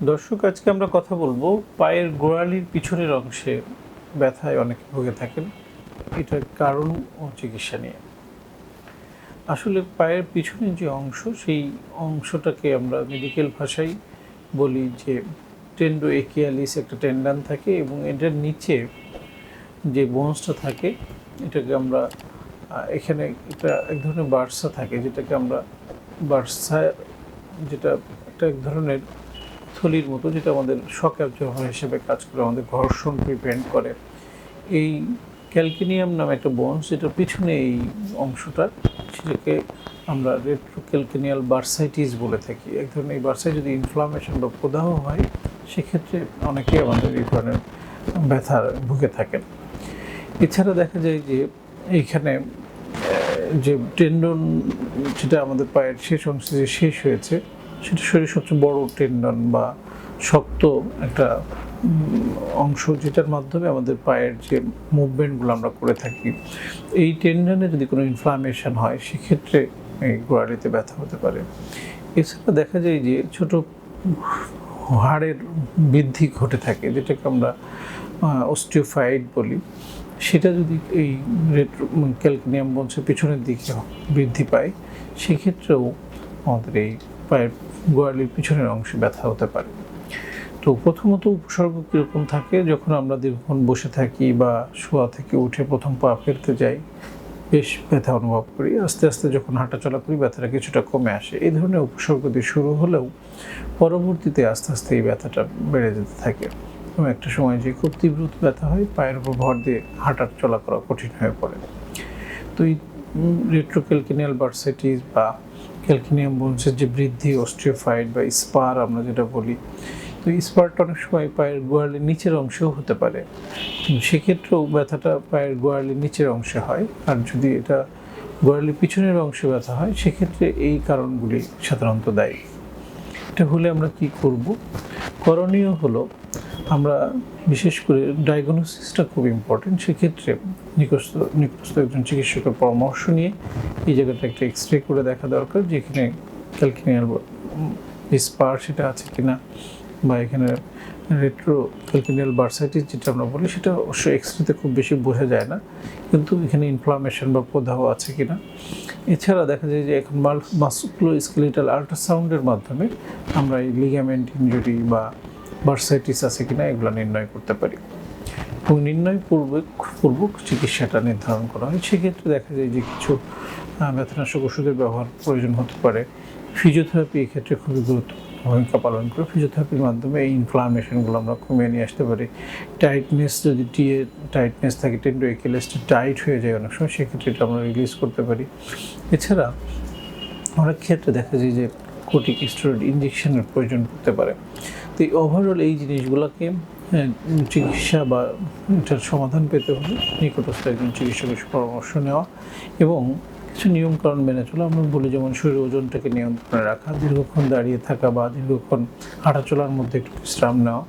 দর্শক, আজকে আমরা কথা বলব পায়ের গোড়ালির পিছনের অংশে ব্যথায় অনেকে ভুগে থাকেন। এটার কারণ ও চিকিৎসা নিয়ে। আসলে পায়ের পিছনের যে অংশ, সেই অংশটাকে আমরা মেডিকেল ভাষায় বলি যে টেন্ডো একিয়ালিস একটা টেন্ডান থাকে এবং এটার নিচে যে বোনসটা থাকে, এটাকে আমরা এখানে এটা এক ধরনের বার্সা থাকে, যেটাকে আমরা বার্সা, যেটা একটা এক ধরনের থলির মতো, যেটা আমাদের শক অ্যাবজর্ভার হিসেবে কাজ করে, আমাদের ঘর্ষণ প্রিভেন্ট করে। এই ক্যালকিনিয়াম নামে একটা বোনস যেটার পিছনে এই অংশটা, সেটাকে আমরা রেট্রোক্যালকিনিয়াল বার্সাইটিস বলে থাকি। এক ধরনের এই বার্সায় যদি ইনফ্লামেশন বা প্রদাহ হয়, সেক্ষেত্রে অনেকেই আমাদের এই ধরনের ব্যথার ভুগে থাকেন। এছাড়া দেখা যায় যে এইখানে যে টেন্ডন যেটা আমাদের পায়ের শেষ অংশে যে শেষ হয়েছে সেটা শরীরের সবচেয়ে বড় টেন্ডন বা শক্ত একটা অংশ যেটার মাধ্যমে আমাদের পায়ের যে মুভমেন্টগুলো আমরা করে থাকি। এই টেন্ডনে যদি কোনো ইনফ্লামেশন হয়, সেক্ষেত্রে এই গোড়ালিতে ব্যথা হতে পারে। এছাড়া দেখা যায় যে ছোট হাড়ের বৃদ্ধি ঘটে থাকে, যেটাকে আমরা অস্টিওফাইড বলি। সেটা যদি এই রেট্রো ক্যালকিনিয়াম বংশের পিছনের দিকে বৃদ্ধি পায়, সেক্ষেত্রেও আমাদের এই পায়ের গোড়ালির পিছনের অংশে ব্যথা হতে পারে। তো প্রথমত উপসর্গ কীরকম থাকে? যখন আমরা দীর্ঘক্ষণ বসে থাকি বা শোয়া থেকে উঠে প্রথম পা ফেলতে যাই, বেশ ব্যথা অনুভব করি। আস্তে আস্তে যখন হাঁটাচলা করি, ব্যথাটা কিছুটা কমে আসে। এই ধরনের উপসর্গ দিয়ে শুরু হলেও পরবর্তীতে আস্তে আস্তে এই ব্যথাটা বেড়ে যেতে থাকে। এবং একটা সময় যে খুব তীব্র ব্যথা হয়, পায়ের উপর ভর দিয়ে হাঁটার চলা করা কঠিন হয়ে পড়ে। তো এই রেট্রোক্যালকিনিয়াল বার্সাইটিস বা ক্যালকিনিয়াম বোনসের যে বৃদ্ধি অস্ট্রিওফাইড বা স্পার আমরা যেটা বলি। তো স্পারটা অনেক সময় পায়ের গোয়ালের নিচের অংশেও হতে পারে। সেক্ষেত্রেও ব্যথাটা পায়ের গোয়ালের নিচের অংশে হয়। আর যদি এটা গোয়ালের পিছনের অংশে ব্যথা হয়, সেক্ষেত্রে এই কারণগুলি সাধারণত দায়ী। এটা হলে আমরা কি করব? করণীয় হলো আমরা বিশেষ করে ডায়াগনোসিসটা খুব ইম্পর্টেন্ট সেক্ষেত্রে নিকটস্থ নিকটস্থ একজন চিকিৎসকের পরামর্শ নিয়ে এই জায়গাটা একটা এক্স রে করে দেখা দরকার, যেখানে ক্যালকিনিয়াল স্পার সেটা আছে কিনা বা এখানে রেট্রো ক্যালকিনিয়াল বার্সাইটিস যেটা আমরা বলি, সেটা অবশ্যই এক্স রেতে খুব বেশি বোঝা যায় না, কিন্তু এখানে ইনফ্লামেশন বা প্রদাহ আছে কিনা। এছাড়া দেখা যায় যে এখন মাসকুলো স্কেলিটাল আল্ট্রাসাউন্ডের মাধ্যমে আমরা এই লিগামেন্ট ইনজুরি বা বার্সাইটিস আছে কিনা এগুলো নির্ণয় করতে পারি। এবং নির্ণয় পূর্বক পূর্বক চিকিৎসাটা নির্ধারণ করা হয়। সেক্ষেত্রে দেখা যায় যে কিছু ব্যথানাশক ওষুধের ব্যবহার প্রয়োজন হতে পারে। ফিজিওথেরাপি এক্ষেত্রে খুবই গুরুত্বপূর্ণ ভূমিকা পালন করে। ফিজিওথেরাপির মাধ্যমে এই ইনফ্লামেশনগুলো আমরা কমিয়ে নিয়ে আসতে পারি। টাইটনেস যদি টিয়ে টাইটনেস থাকে টেন্ডো একেলেসটা টাইট হয়ে যায় অনেক সময়, সেক্ষেত্রে এটা আমরা রিলিজ করতে পারি। এছাড়া অনেক ক্ষেত্রে দেখা যায় যে কোটিক স্টেরয়েড ইঞ্জেকশনের প্রয়োজন পড়তে পারে। তো এই ওভারঅল এই জিনিসগুলোকে হ্যাঁ, চিকিৎসা বা এটার সমাধান পেতে হলে নিকটস্থ একজন চিকিৎসকের পরামর্শ নেওয়া এবং কিছু নিয়মকানুন মেনে চলা। আমরা বলি যেমন শরীর ওজনটাকে নিয়ন্ত্রণে রাখা দীর্ঘক্ষণ দাঁড়িয়ে থাকা বা দীর্ঘক্ষণ হাঁটাচলার মধ্যে একটু বিশ্রাম নেওয়া।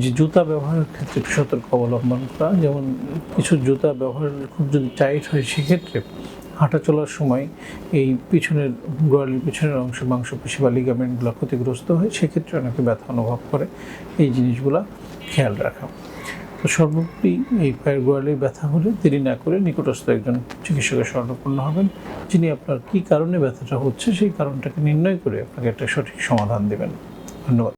যে জুতা ব্যবহারের ক্ষেত্রে সতর্ক অবলম্বন করা। যেমন কিছু জুতা ব্যবহার খুব যদি টাইট হয় সেক্ষেত্রে হাঁটা চলার সময় এই পিছনের গোড়ালির পিছনের অংশ মাংসপেশি বা লিগামেন্টগুলো ক্ষতিগ্রস্ত হয়, সেক্ষেত্রে অনেকে ব্যথা অনুভব করে। এই জিনিসগুলো খেয়াল রাখা। তো সর্বোপরি এই পায়ের গোড়ালির ব্যথা হলে দেরি না করে নিকটস্থ একজন চিকিৎসকের স্বর্ণপূর্ণ হবেন, যিনি আপনার কী কারণে ব্যথাটা হচ্ছে সেই কারণটাকে নির্ণয় করে আপনাকে একটা সঠিক সমাধান দেবেন। ধন্যবাদ।